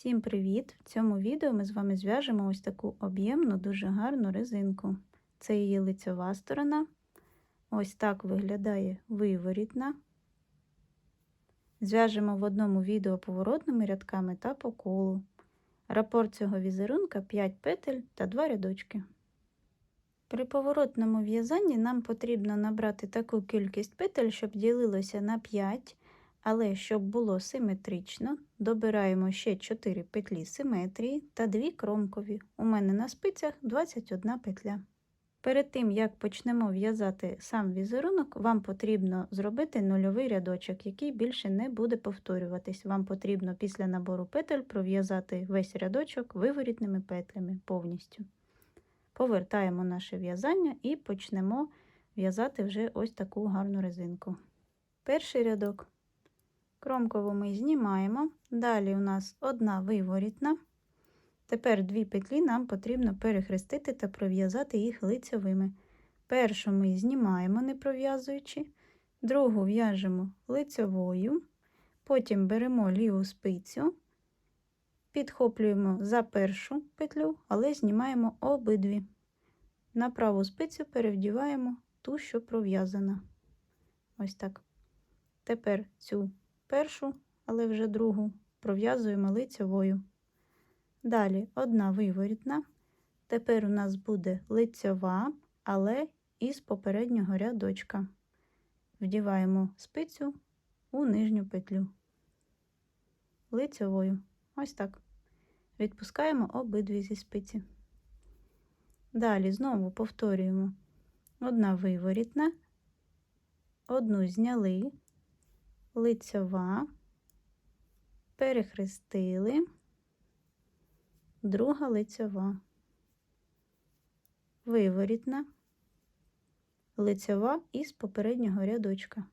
Всім привіт! В цьому відео ми з вами зв'яжемо ось таку об'ємну, дуже гарну резинку. Це її лицьова сторона. Ось так виглядає виворітна. Зв'яжемо в одному відео поворотними рядками та по колу. Рапорт цього візерунка 5 петель та 2 рядочки. При поворотному в'язанні нам потрібно набрати таку кількість петель, щоб ділилося на 5, але щоб було симетрично, добираємо ще 4 петлі симетрії та 2 кромкові. У мене на спицях 21 петля. Перед тим, як почнемо в'язати сам візерунок, вам потрібно зробити нульовий рядочок, який більше не буде повторюватись. Вам потрібно після набору петель пров'язати весь рядочок виворітними петлями повністю. Повертаємо наше в'язання і почнемо в'язати вже ось таку гарну резинку. Перший рядок кромкову ми знімаємо, далі у нас одна виворітна. Тепер дві петлі нам потрібно перехрестити та пров'язати їх лицьовими. Першу ми знімаємо, не пров'язуючи, другу в'яжемо лицьовою, потім беремо ліву спицю, підхоплюємо за першу петлю, але знімаємо обидві. На праву спицю перевдіваємо ту, що пров'язана. Ось так. Тепер цю першу, але вже другу пров'язуємо лицьовою. Далі одна виворітна. Тепер у нас буде лицьова, але із попереднього рядочка. Вдіваємо спицю у нижню петлю. Лицьовою. Ось так. Відпускаємо обидві зі спиці. Далі знову повторюємо одна виворітна, одну зняли, лицьова, перехрестили друга лицьова, виворітна, лицьова із попереднього рядочка.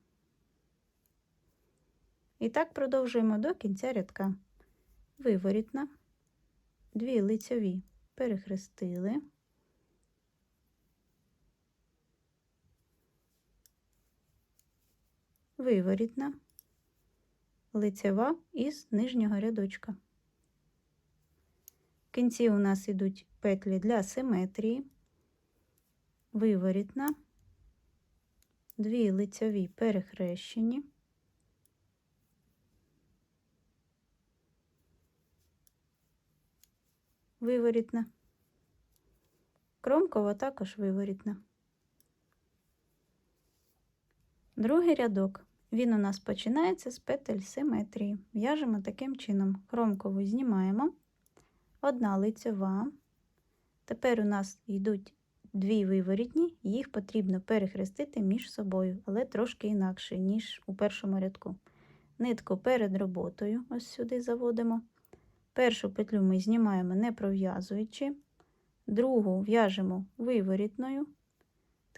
І так продовжуємо до кінця рядка. Виворітна, дві лицьові перехрестили, виворітна, лицьова із нижнього рядочка. В кінці у нас йдуть петлі для симетрії, виворітна, дві лицьові перехрещені, виворітна, кромкова також виворітна. Другий рядок. Він у нас починається з петель симетрії. В'яжемо таким чином: кромкову знімаємо одна лицьова. Тепер у нас йдуть дві виворітні, їх потрібно перехрестити між собою, але трошки інакше, ніж у першому рядку. Нитку перед роботою, ось сюди заводимо. Першу петлю ми знімаємо не пров'язуючи, другу в'яжемо виворітною.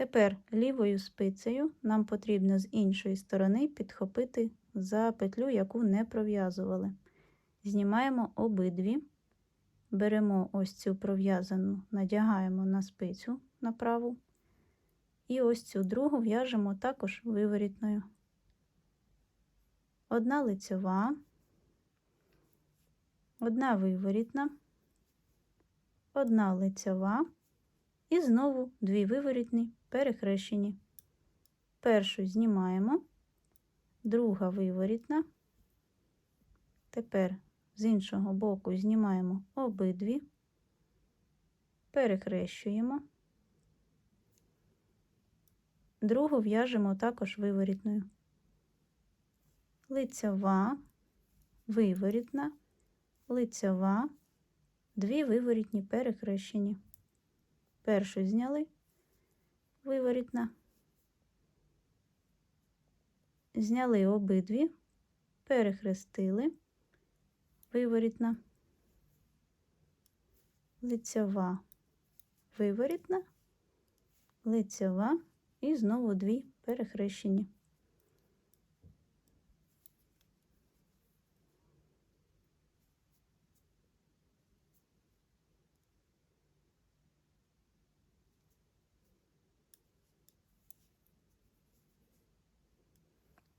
Тепер лівою спицею нам потрібно з іншої сторони підхопити за петлю, яку не пров'язували. Знімаємо обидві. Беремо ось цю пров'язану, надягаємо на спицю на праву. І ось цю другу в'яжемо також виворітною. Одна лицьова, одна виворітна, одна лицьова і знову дві виворітні перехрещені. Першу знімаємо, друга виворітна. Тепер з іншого боку знімаємо обидві, перехрещуємо, другу в'яжемо також виворітною. Лицьова, виворітна, лицьова, дві виворітні перехрещені. Першу зняли, виворітна, зняли обидві, перехрестили. Виворітна, лицьова, виворітна, лицьова. І знову дві перехрещені.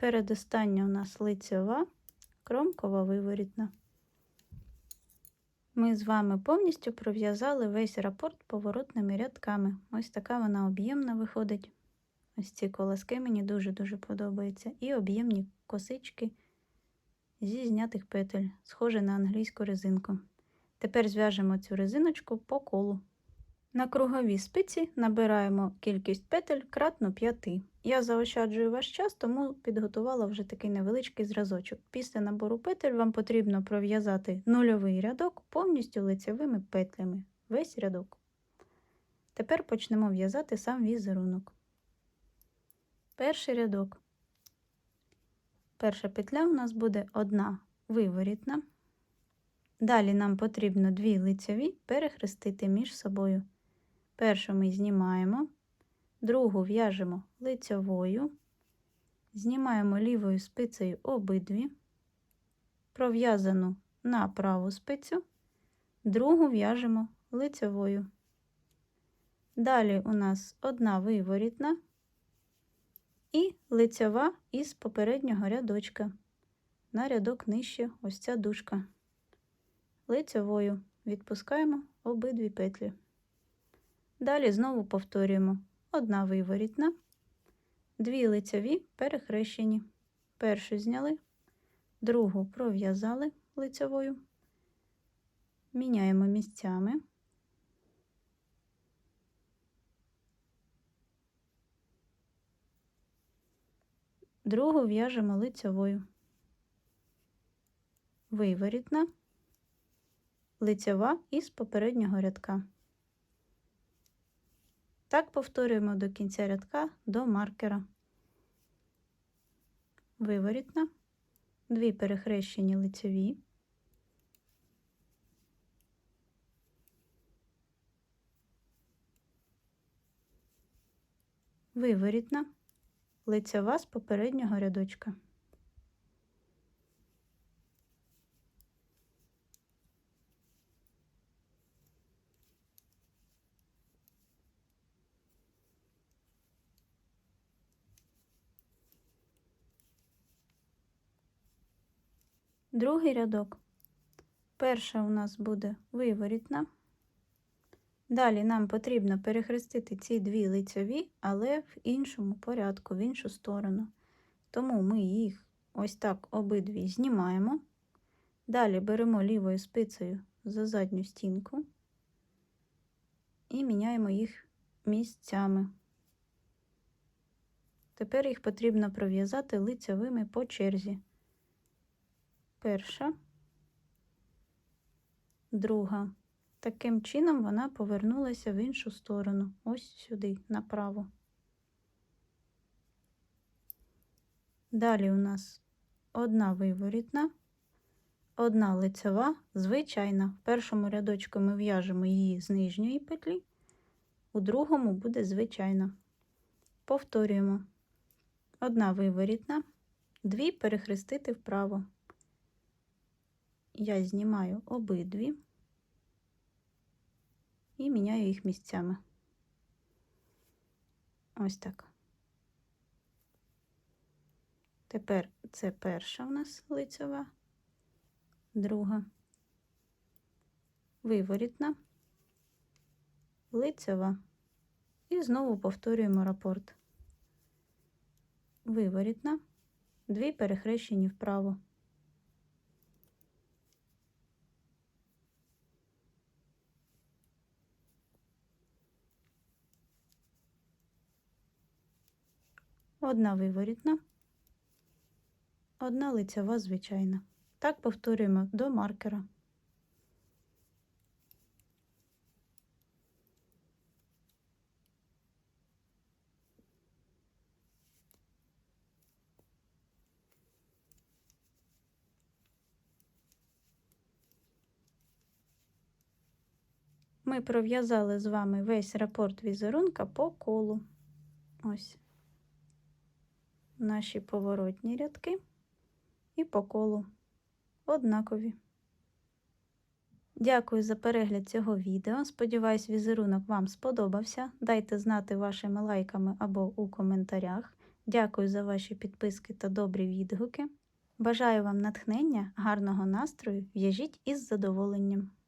Передостання у нас лицьова, кромкова виворітна. Ми з вами повністю пров'язали весь рапорт поворотними рядками. Ось така вона об'ємна виходить. Ось ці колоски мені дуже-дуже подобаються. І об'ємні косички зі знятих петель, схоже на англійську резинку. Тепер зв'яжемо цю резиночку по колу. На круговій спиці набираємо кількість петель кратно 5. Я заощаджую ваш час, тому підготувала вже такий невеличкий зразочок. Після набору петель вам потрібно пров'язати нульовий рядок повністю лицевими петлями. Весь рядок. Тепер почнемо в'язати сам візерунок. Перший рядок. Перша петля у нас буде одна виворітна. Далі нам потрібно дві лицеві перехрестити між собою. Першу ми знімаємо, другу в'яжемо лицьовою, знімаємо лівою спицею обидві, пров'язану на праву спицю, другу в'яжемо лицьовою. Далі у нас одна виворітна і лицьова із попереднього рядочка. На рядок нижче ось ця дужка. Лицьовою відпускаємо обидві петлі. Далі знову повторюємо одна виворітна, дві лицеві перехрещені. Першу зняли, другу пров'язали лицевою, міняємо місцями. Другу в'яжемо лицевою, виворітна, лицева із попереднього рядка. Так повторюємо до кінця рядка до маркера. Виворітна, дві перехрещені лицеві, виворітна, лицева з попереднього рядочка. Другий рядок. Перша у нас буде виворітна. Далі нам потрібно перехрестити ці дві лицеві, але в іншому порядку, в іншу сторону. Тому ми їх ось так обидві знімаємо. Далі беремо лівою спицею за задню стінку і міняємо їх місцями. Тепер їх потрібно пров'язати лицевими по черзі перша, друга. Таким чином вона повернулася в іншу сторону, ось сюди, направо. Далі у нас одна виворітна, одна лицева, звичайна. В першому рядочку ми в'яжемо її з нижньої петлі, у другому буде звичайна. Повторюємо: одна виворітна, дві перехрестити вправо я знімаю обидві і міняю їх місцями. Ось так. Тепер це перша у нас лицева, друга, виворітна, лицева. І знову повторюємо рапорт. Виворітна, дві перехрещені вправо. Одна виворітна, одна лицева звичайна. Так повторюємо до маркера. Ми пров'язали з вами весь рапорт візерунка по колу. Ось наші поворотні рядки і по колу однакові. Дякую за перегляд цього відео. Сподіваюсь, візерунок вам сподобався. Дайте знати вашими лайками або у коментарях. Дякую за ваші підписки та добрі відгуки. Бажаю вам натхнення, гарного настрою, в'яжіть із задоволенням!